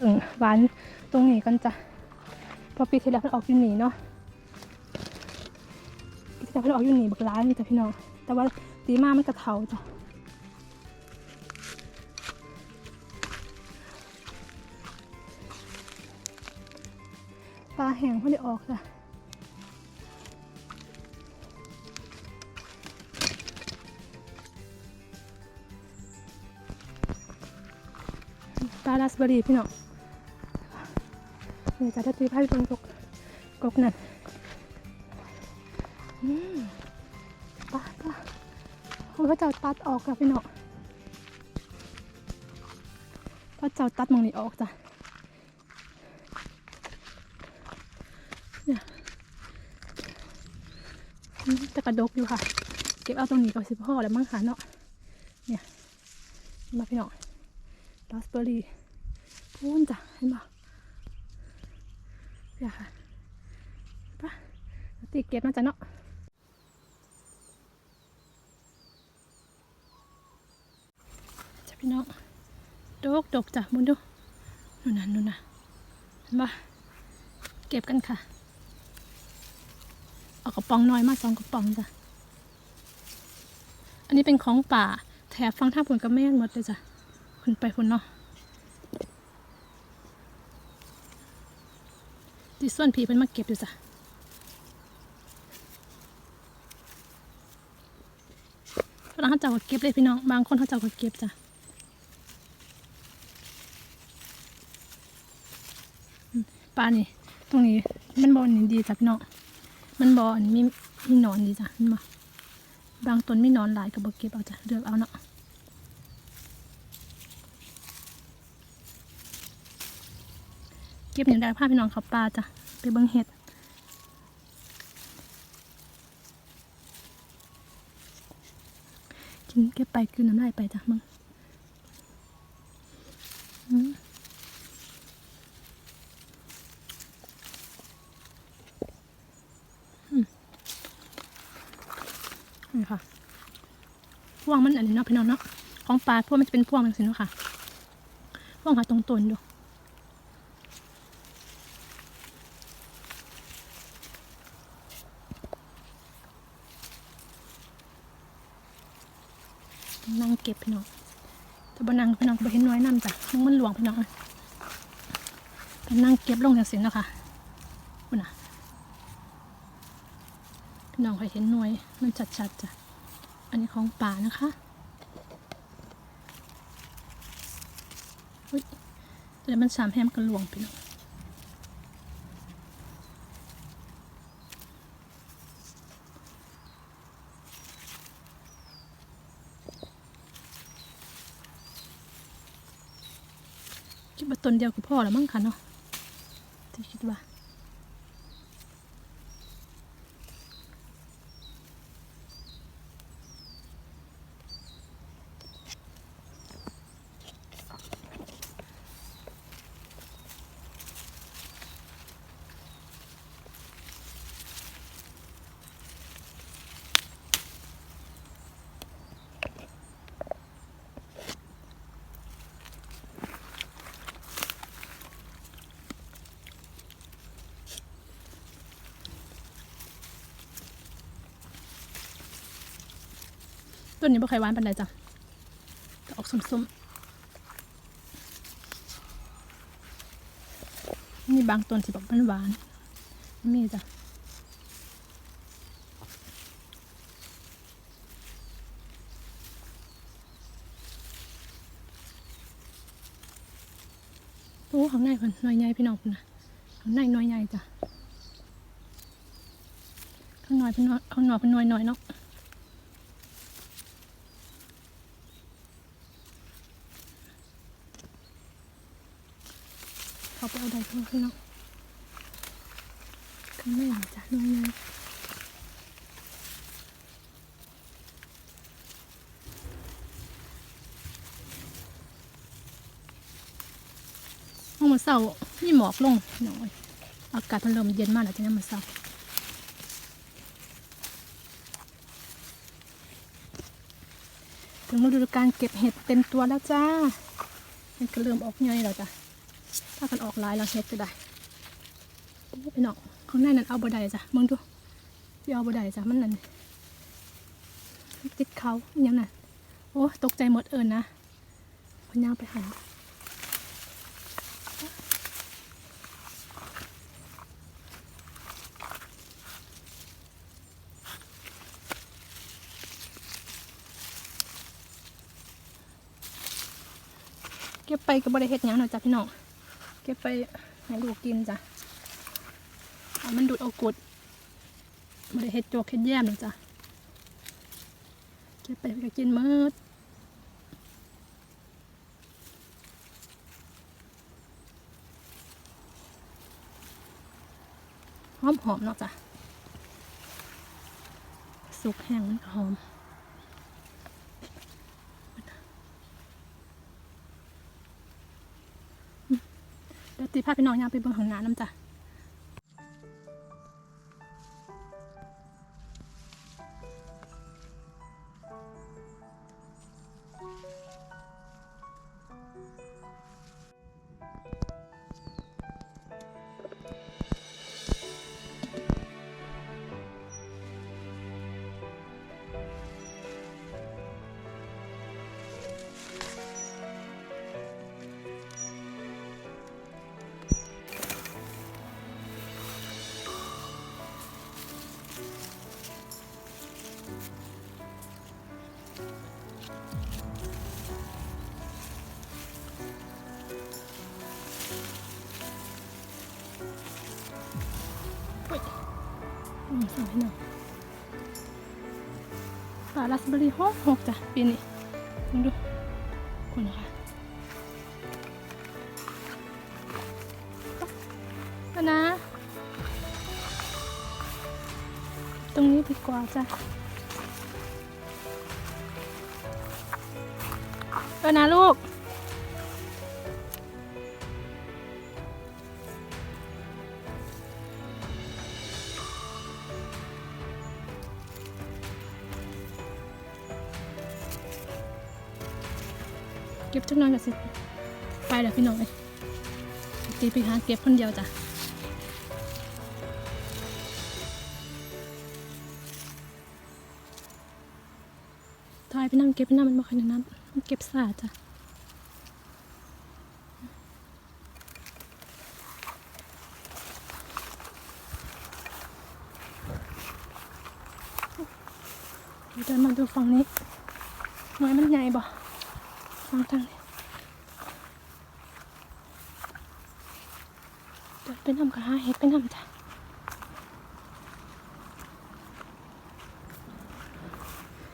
เออหวานตรงนี้กันจ้ะพอปีที่แล้วมันออกอยู่นี่เนาะปีที่แล้วมันออกอยู่นี่บักร้านนี่จ้ะพี่น้องแต่ว่าตีมามันกระเทาจ้ะปลาแห้งเขาได้ออกจ้ะปลาราสเบอรี่พี่น้อง นี่จ้ะถ้ตีไพ่บนกกกกนั่นอืมปลาปลาโอ้ยพระเจ้าตัดออกจ้ะพี่น้องพระเจ้าตัดมองนี้ออกจ้ะอืมจะกระดกอยู่ค่ะ เก็บเอาตรงนี้กับสิพ่อแล้วมั้งค่ะเนาะ เนี่ย มาพี่น้องราสเบอร์รี่พูนจ้ะเห็นปะ เนี่ยค่ะปะตีเก็บมาจ้ะเนาะจ้ะพี่น้องดกดกจ้ะมุนดูนู่นน่ะนู่นน่ะเห็นปะเก็บกันค่ะ เอากระป๋องน้อยมาสองกระป๋องจ้ะอันนี้เป็นของป่าแถบฟังท่าผลกับแม่นหมดเลยจ้ะคุณไปคุณเนาะ ที่ส่วนผีเป็นมาเก็บอยู่จ้ะฝรั่งเขาเจ้าก็เก็บเลยพี่น้อง บางคนเขาเจ้าก็เก็บจ้ะปลานี่ตรงนี้มันบอลนี่ดีจ้ะพี่น้อง มันบอลมีมีนอนดีจ้ะเห็นบ่บางต้นมีหนอนหลายกับบเก็บเอาจ้ะเลือกเอาเนาะ เก็บอย่างได้พาพี่น้องเขาปลาจ้ะไปเบิ่งเห็ดกินเก็บไปคืนน้ำลายไปจ้ะมึงอืมนี่ค่ะพวงมันอันนี้เนาะพี่น้องเนาะของปลาพวกมันจะเป็นพวงแบบนี้เนาะค่ะพวงหาตรงต้นดู นั่งเก็บพี่น้องแต่บนนั่งพี่น้องบ่เห็นน้อยน้ำจ้ะนั่งมันหลวงพี่น้องเนั่งเก็บลงจากสินนะค่ะคุณน่ะพี่น้องเคยเห็นหน่วยมันชัดๆจ้ะอันนี้ของป่านะคะอุ้ยแต่มันสามแฮมกระหลวงไปหน่อย ต้นเดียวกับพ่อแล้วมั้งคะเนาะที่คิดว่า นนี้บ่เคยหวานปานใดจ้ะออกส้มๆนี่บางต้นที่แบบมันหวานมีจ้ะโอ้ข้างในเพิ่นน่อยใหญ่พี่น้องเพิ่นนะข้างในหน่อยใหญ่จ้ะข้างในเพิ่นน้อยข้างนอกเพิ่นหน่อยหน่อยเนาะ เขาไปเอาใดเพิ่มขึ้นเนาะข้างในหลังจากลงเงินห้องมันเศร้านี่หมอกลงหน่อยอากาศมันเริ่มเย็นมากแล้วจะนี่มันเศร้าถึงฤดูการเก็บเห็ดเต็มตัวแล้วจ้าเห็ดก็เริ่มออกใหญ่แล้วจ้ะ ถ้ากันออกลายแล้วเฮ็ดจะได้โอ้พี่น้องข้างในนั้นเอาบ่ได้จ้ะมึงดูที่เอาบ่ได้จ้ะมันนั่นติดเขาอหยังน่ะโอ้ตกใจหมดเอิญนะพนย่างไปหันเก็บไปก็บ่ได้เฮ็ดยังหน่อยจ้ะพี่น้อง ก็บไปให้ลูกกินจ้ะมันดูดเอากดบ่ได้เฮ็ดโจกเฮ็ดแย้มหรอจ้ะเก็บไปก็กินมืดหอมหอมๆเนาะจ้ะสุกแห้งมันหอม เดี๋ยวตีภาพพี่น้องย่างไปเบิ่งของน้ำน้ำจ้ะ พี่น้องฝาราสเบอรี่หกหกจ้ะปีนี้ลองดูคุณนะคะก็นะ ตรงนี้ดีกว่าจ้ะเออนะลูก ก็บจักหน้อยก็สิไปแล้วพี่น้องเอ้ยตีไปหาเก็บคนเดียวจ้ะทายไปนั่งเก็บไปนั่งมันบ่ค่อยนานมันเก็บสาจ้ะเดินมาดูฝั่งนี้ไม้มันใหญ่บ่ ฟังทางนี้เดินไปนำกับหาเห็ดไปนำจ้ะ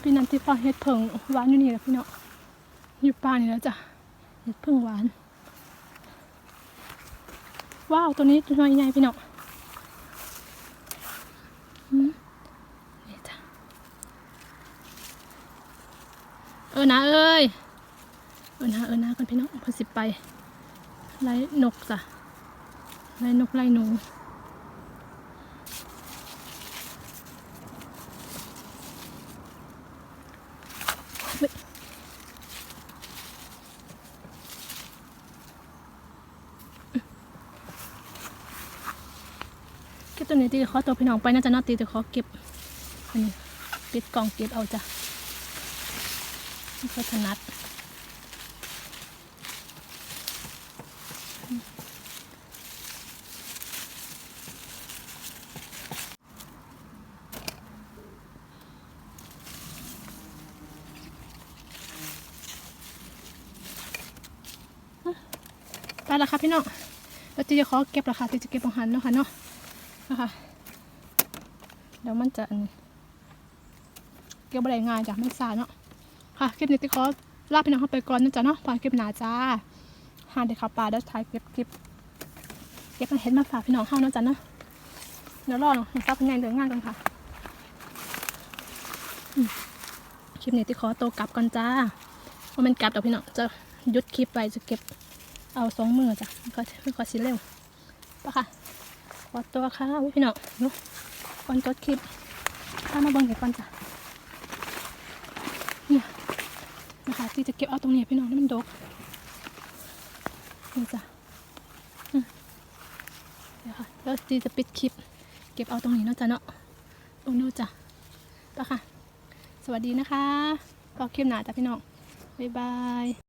พี่นันที่พอเห็ดเผิงหวานอยู่นี่แหละพี่เนาะอยู่ป่านี่แล้วจ้ะเห็ดเผิงหวาน ว้าวตัวนี้ตัวใหญ่ๆพี่เนาะอืมนี่จ้ะเออนะเอ้ย เออนะเออนะกันพี่น้องพอสิไปไล่นกจ้ะไล่นกไล่หนูเฮ้ยเก็บตัวนี้ตีขอตัวพี่น้องไปน่าจะน่าตีแต่ขอเก็บอันนี้ปิดกล่องเก็บเอาจ้ะไม่ค่อยถนัด ล้วค่ะพี่น้องเราจะขอเก็บราคาที่จะเก็บอาหารเนาะค่ะเนาะนะคะเดี๋ยวมันจะเก็บอะไรง่ายจ้ะไม่ซาเนาะค่ะคลิปนี้ที่ขอลาพี่น้องเข้าไปก่อนนะจ๊ะเนาะฝากคลิปหนาจ้าหาเด็กขับปลาได้ถ่ายเก็บคลิปเก็บมาเห็นมาฝากพี่น้องเข้าเนาะจ๊ะเนาะเดี๋ยวรอหน่อยทราบเป็นไงเรื่องงานกันค่ะคลิปนี้ที่ขอตัวกลับก่อนจ้าว่ามันกลับเดี๋ยวพี่น้องจะยุดคลิปไปจะเก็บ เอาสองมือจ้ะก็ไม่ค่อยสิเร็วปะค่ะขอตัวค่ะพี่น้องเนาะก่อนจดคลิปถ้ามาบิ่งเดี๋ยวก่อนจ้ะเนี่ยนะคะที่จะเก็บเอาตรงนี้พี่น้องนี่มันดกนี่จ้ะแล้วจีจะปิดคลิป เก็บเอาตรงนี้เนาะจ้ะเนาะตรงนู้นจ้ะไปค่ะ สวัสดีนะคะพอคลิปหนาจ้ะพี่น้องบ๊ายบาย